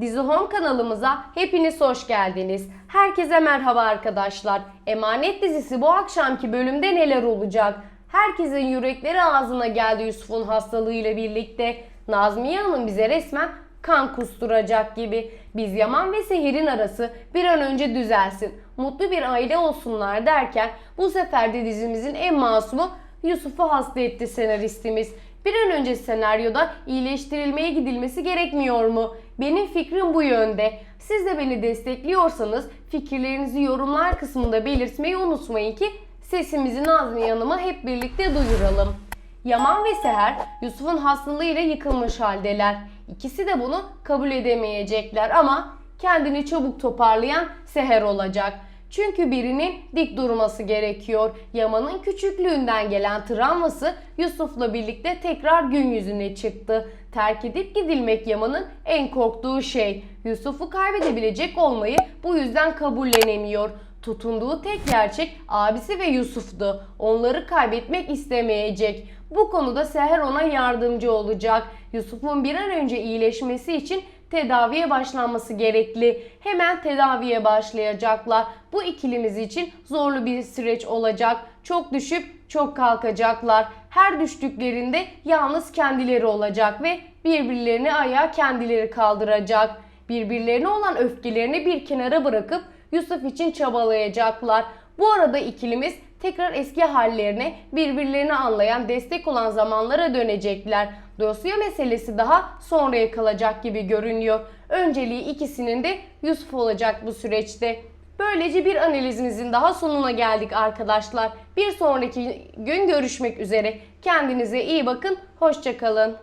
Dizi Home kanalımıza hepiniz hoş geldiniz. Herkese merhaba arkadaşlar. Emanet dizisi bu akşamki bölümde neler olacak? Herkesin yürekleri ağzına geldi Yusuf'un hastalığıyla birlikte. Nazmiye Hanım bize resmen kan kusturacak gibi. Biz Yaman ve Seher'in arası bir an önce düzelsin. Mutlu bir aile olsunlar derken bu sefer de dizimizin en masumu Yusuf'u hasta etti senaristimiz. Bir an önce senaryoda iyileştirilmeye gidilmesi gerekmiyor mu? Benim fikrim bu yönde. Siz de beni destekliyorsanız fikirlerinizi yorumlar kısmında belirtmeyi unutmayın ki sesimizi Nazmiye Hanım'a hep birlikte duyuralım. Yaman ve Seher Yusuf'un hastalığıyla yıkılmış haldeler. İkisi de bunu kabul edemeyecekler ama kendini çabuk toparlayan Seher olacak. Çünkü birinin dik durması gerekiyor. Yaman'ın küçüklüğünden gelen travması Yusuf'la birlikte tekrar gün yüzüne çıktı. Terk edip gidilmek Yaman'ın en korktuğu şey. Yusuf'u kaybedebilecek olmayı bu yüzden kabullenemiyor. Tutunduğu tek gerçek abisi ve Yusuf'tu. Onları kaybetmek istemeyecek. Bu konuda Seher ona yardımcı olacak. Yusuf'un bir an önce iyileşmesi için tedaviye başlanması gerekli. Hemen tedaviye başlayacaklar. Bu ikilimiz için zorlu bir süreç olacak. Çok düşüp çok kalkacaklar. Her düştüklerinde yalnız kendileri olacak ve birbirlerini ayağa kendileri kaldıracak. Birbirlerine olan öfkelerini bir kenara bırakıp Yusuf için çabalayacaklar. Bu arada ikilimiz tekrar eski hallerine, birbirlerini anlayan, destek olan zamanlara dönecekler. Dosya meselesi daha sonraya kalacak gibi görünüyor. Önceliği ikisinin de Yusuf olacak bu süreçte. Böylece bir analizimizin daha sonuna geldik arkadaşlar. Bir sonraki gün görüşmek üzere. Kendinize iyi bakın, hoşçakalın.